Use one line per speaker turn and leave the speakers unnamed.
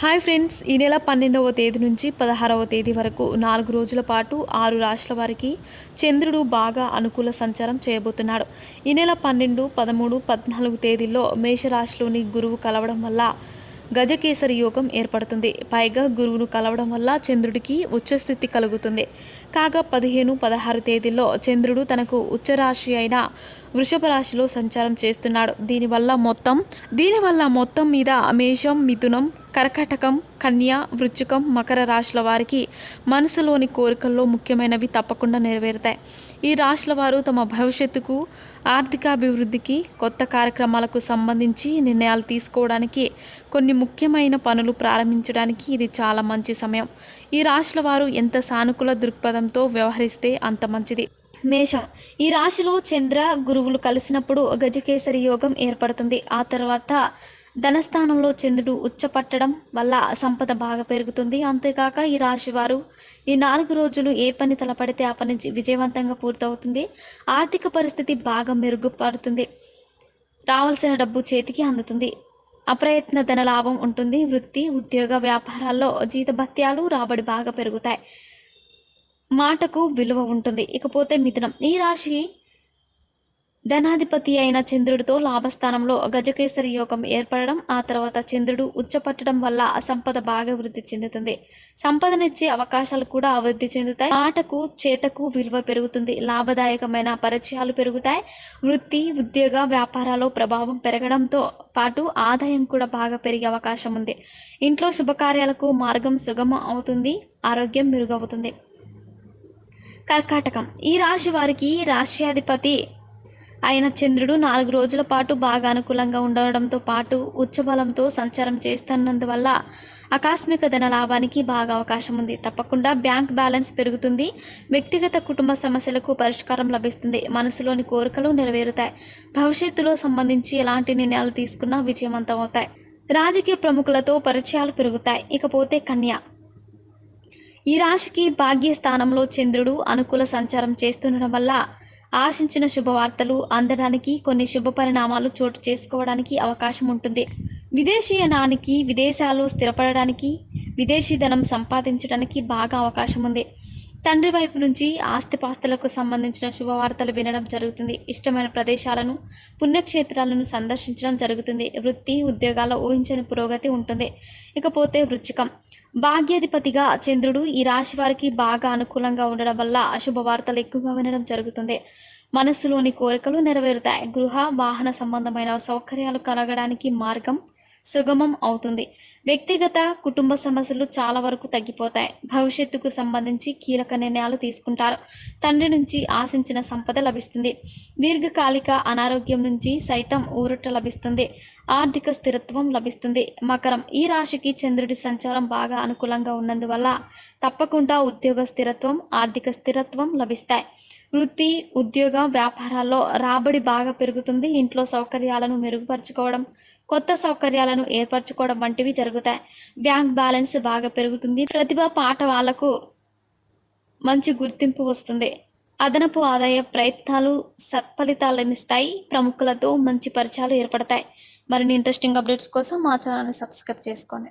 Hi friends ఈ నెల పన్నెండవ తేదీ నుంచి పదహారవ తేదీ వరకు నాలుగు రోజుల పాటు ఆరు రాష్ట్రాల వారికి చంద్రుడు బాగా అనుకూల సంచారం చేయబోతున్నాడు. ఈ నెల పన్నెండు పదమూడు పద్నాలుగు తేదీల్లో మేషరాశిలోని గురువు కలవడం వల్ల గజకేసరి యోగం ఏర్పడుతుంది. పైగా గురువును కలవడం వల్ల చంద్రుడికి ఉచ్చస్థితి కలుగుతుంది. కాగా పదిహేను పదహారు తేదీల్లో చంద్రుడు తనకు ఉచ్చరాశి అయిన వృషభ రాశిలో సంచారం చేస్తున్నాడు. దీనివల్ల మొత్తం దీనివల్ల మొత్తం మీద మేషం మిథునం కర్కటకం కన్య వృశ్చికం మకర రాశుల వారికి మనసులోని కోరికల్లో ముఖ్యమైనవి తప్పకుండా నెరవేరుతాయి. ఈ రాశుల వారు తమ భవిష్యత్తుకు ఆర్థికాభివృద్ధికి కొత్త కార్యక్రమాలకు సంబంధించి నిర్ణయాలు తీసుకోవడానికి కొన్ని ముఖ్యమైన పనులు ప్రారంభించడానికి ఇది చాలా మంచి సమయం. ఈ రాశుల వారు ఎంత సానుకూల దృక్పథంతో వ్యవహరిస్తే అంత మంచిది. మేషం. ఈ రాశిలో చంద్ర గురువులు కలిసినప్పుడు గజకేసరి యోగం ఏర్పడుతుంది. ఆ తర్వాత ధనస్థానంలో చంద్రుడు ఉచ్చపట్టడం వల్ల సంపద బాగా పెరుగుతుంది. అంతేకాక ఈ రాశి వారు ఈ నాలుగు రోజులు ఏ పని తలపడితే ఆ పని విజయవంతంగా పూర్తవుతుంది. ఆర్థిక పరిస్థితి బాగా మెరుగుపడుతుంది. రావాల్సిన డబ్బు చేతికి అందుతుంది. అప్రయత్న ధన లాభం ఉంటుంది. వృత్తి ఉద్యోగ వ్యాపారాల్లో జీతభత్యాలు రాబడి బాగా పెరుగుతాయి. మాటకు విలువ ఉంటుంది. ఇకపోతే మిథునం. ఈ రాశి ధనాధిపతి అయిన చంద్రుడితో లాభస్థానంలో గజకేసరి యోగం ఏర్పడడం ఆ తర్వాత చంద్రుడు ఉచ్చపట్టడం వల్ల సంపద బాగా వృద్ధి చెందుతుంది. సంపదనిచ్చే అవకాశాలు కూడా అభివృద్ధి చెందుతాయి. ఆటకు చేతకు విలువ పెరుగుతుంది. లాభదాయకమైన పరిచయాలు పెరుగుతాయి. వృత్తి ఉద్యోగ వ్యాపారాల్లో ప్రభావం పెరగడంతో పాటు ఆదాయం కూడా బాగా పెరిగే అవకాశం ఉంది. ఇంట్లో శుభకార్యాలకు మార్గం సుగమం అవుతుంది. ఆరోగ్యం మెరుగవుతుంది. కర్కాటకం. ఈ రాశి వారికి రాష్ట్రాధిపతి అయిన చంద్రుడు నాలుగు రోజుల పాటు బాగా అనుకూలంగా ఉండడంతో పాటు ఉచ్చబలంతో సంచారం చేస్తున్నందువల్ల ఆకస్మిక ధన లాభానికి బాగా అవకాశం ఉంది. తప్పకుండా బ్యాంక్ బ్యాలెన్స్ పెరుగుతుంది. వ్యక్తిగత కుటుంబ సమస్యలకు పరిష్కారం లభిస్తుంది. మనసులోని కోరికలు నెరవేరుతాయి. భవిష్యత్తులో సంబంధించి ఎలాంటి నిర్ణయాలు తీసుకున్నా విజయవంతం అవుతాయి. రాజకీయ ప్రముఖులతో పరిచయాలు పెరుగుతాయి. ఇకపోతే కన్య. ఈ రాశికి భాగ్యస్థానంలో చంద్రుడు అనుకూల సంచారం చేస్తుండడం వల్ల ఆశించిన శుభవార్తలు అందడానికి కొన్ని శుభ పరిణామాలు చోటు చేసుకోవడానికి అవకాశం ఉంటుంది. విదేశీయనానికి విదేశాలు స్థిరపడడానికి విదేశీ ధనం సంపాదించడానికి బాగా అవకాశం ఉంది. తండ్రి వైపు నుంచి ఆస్తిపాస్తులకు సంబంధించిన శుభవార్తలు వినడం జరుగుతుంది. ఇష్టమైన ప్రదేశాలను పుణ్యక్షేత్రాలను సందర్శించడం జరుగుతుంది. వృత్తి ఉద్యోగాల్లో ఊహించని పురోగతి ఉంటుంది. ఇకపోతే వృచ్చికం. భాగ్యాధిపతిగా చంద్రుడు ఈ రాశి వారికి బాగా అనుకూలంగా ఉండడం వల్ల శుభవార్తలు ఎక్కువగా వినడం జరుగుతుంది. మనస్సులోని కోరికలు నెరవేరుతాయి. గృహ వాహన సంబంధమైన సౌకర్యాలు కలగడానికి మార్గం సుగమం అవుతుంది. వ్యక్తిగత కుటుంబ సమస్యలు చాలా వరకు తగ్గిపోతాయి. భవిష్యత్తుకు సంబంధించి కీలక నిర్ణయాలు తీసుకుంటారు. తండ్రి నుంచి ఆశించిన సంపద లభిస్తుంది. దీర్ఘకాలిక అనారోగ్యం నుంచి సైతం ఊరట లభిస్తుంది. ఆర్థిక స్థిరత్వం లభిస్తుంది. మకరం. ఈ రాశికి చంద్రుడి సంచారం బాగా అనుకూలంగా ఉన్నందువల్ల తప్పకుండా ఉద్యోగ స్థిరత్వం ఆర్థిక స్థిరత్వం లభిస్తాయి. వృత్తి ఉద్యోగ వ్యాపారాల్లో రాబడి బాగా పెరుగుతుంది. ఇంట్లో సౌకర్యాలను మెరుగుపరుచుకోవడం కొత్త సౌకర్యాలను ఏర్పరచుకోవడం వంటివి జరుగుతాయి. బ్యాంక్ బ్యాలెన్స్ బాగా పెరుగుతుంది. ప్రతిభ పాట వాళ్ళకు మంచి గుర్తింపు వస్తుంది. అదనపు ఆదాయ ప్రయత్నాలు సత్ఫలితాలనిస్తాయి. ప్రముఖులతో మంచి పరిచయాలు ఏర్పడతాయి. మరిన్ని ఇంట్రెస్టింగ్ అప్డేట్స్ కోసం మా ఛానల్ని సబ్స్క్రైబ్ చేసుకోండి.